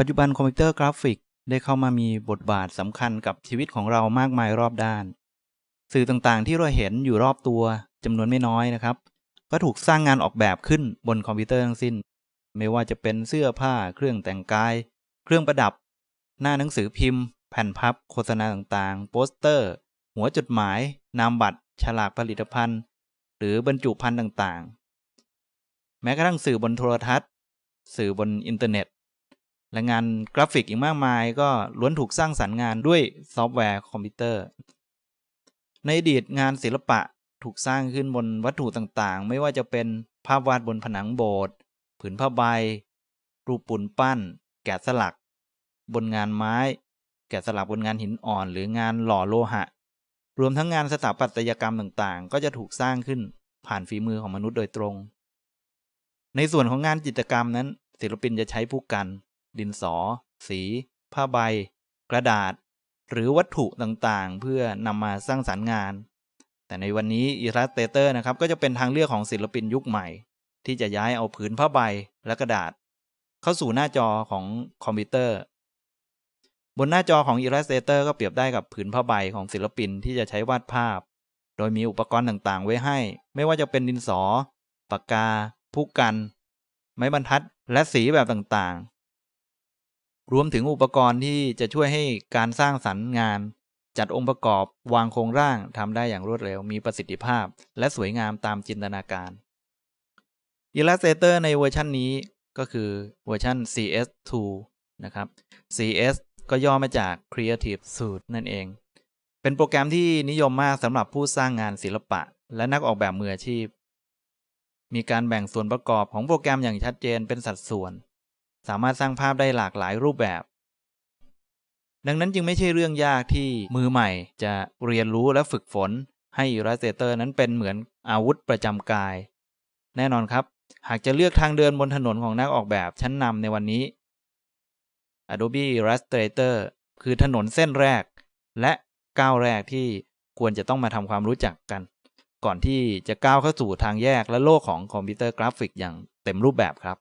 ปัจจุบันคอมพิวเตอร์กราฟิกได้เข้ามามีบทบาทสำคัญกับชีวิตของเรามากมายรอบด้าน สื่อต่างๆที่เราเห็นอยู่รอบตัวจำนวนไม่น้อยนะครับ ก็ถูกสร้างงานออกแบบขึ้นบนคอมพิวเตอร์ทั้งสิ้น ไม่ว่าจะเป็นเสื้อผ้า เครื่องแต่งกาย เครื่องประดับ หน้าหนังสือพิมพ์ แผ่นพับ โฆษณาต่างๆ โปสเตอร์ หัวจดหมาย นามบัตร ฉลากผลิตภัณฑ์ หรือบรรจุภัณฑ์ต่างๆ แม้กระทั่งสื่อบนโทรทัศน์ สื่อบนอินเทอร์เน็ต และงานกราฟิกอีกมากมายก็ล้วนถูกสร้างสรรค์งานด้วยซอฟต์แวร์คอมพิวเตอร์ ในอดีตงานศิลปะถูกสร้างขึ้นบนวัตถุต่างๆ ไม่ว่าจะเป็นภาพวาดบนผนังโบสถ์ผืนผ้าใบ รูปปุ่นปั้น แกะสลัก บนงานไม้ แกะสลักบนงานหินอ่อน หรืองานหล่อโลหะ รวมทั้งงานสถาปัตยกรรมต่างๆ ก็จะถูกสร้างขึ้นผ่านฝีมือของมนุษย์โดยตรง ในส่วนของงานจิตรกรรมนั้น ศิลปินจะใช้ผู้กัน ดินสอ สี ผ้าใบ กระดาษ หรือวัตถุต่างๆ เพื่อนำมาสร้างสารรค์งาน แต่ในวันนี้ Illustrator นะครับก็จะเป็นทางเลือกของศิลปินยุคใหม่ ที่จะย้ายเอาผืนผ้าใบและกระดาษ เข้าสู่หน้าจอของคอมพิวเตอร์ บนหน้าจอของ Illustrator ก็เปรียบได้กับผืนผ้าใบของศิลปินที่จะใช้วาดภาพ โดยมีอุปกรณ์ต่างๆ ไว้ให้ ไม่ว่าจะเป็นดินสอ ปากกา ผู้กัน ไม้บรรทัด และสีแบบต่างๆ รวมถึงอุปกรณ์ที่จะช่วยให้การสร้างสรรค์งาน จัดองค์ประกอบวางโครงร่างทำได้อย่างรวดเร็ว มีประสิทธิภาพ และสวยงามตามจินตนาการ Illustrator ในเวอร์ชันนี้ก็คือเวอร์ชัน CS2 นะครับ CS ก็ย่อมาจาก Creative Suite นั่นเอง เป็นโปรแกรมที่นิยมมากสำหรับผู้สร้างงานศิลปะ และนักออกแบบมืออาชีพ มีการแบ่งส่วนประกอบของโปรแกรมอย่างชัดเจนเป็นสัดส่วน สามารถสร้างภาพได้หลากหลายรูปแบบ ดังนั้นจึงไม่ใช่เรื่องยากที่มือใหม่จะเรียนรู้และฝึกฝน ให้ Illustrator นั้นเป็นเหมือนอาวุธประจำกาย แน่นอนครับ หากจะเลือกทางเดินบนถนนของนักออกแบบชั้นนำในวันนี้ Adobe Illustrator คือถนนเส้นแรก และก้าวแรกที่ควรจะต้องมาทำความรู้จักกัน ก่อนที่จะก้าวเข้าสู่ทางแยกและโลกของคอมพิวเตอร์กราฟิกอย่างเต็มรูปแบบครับ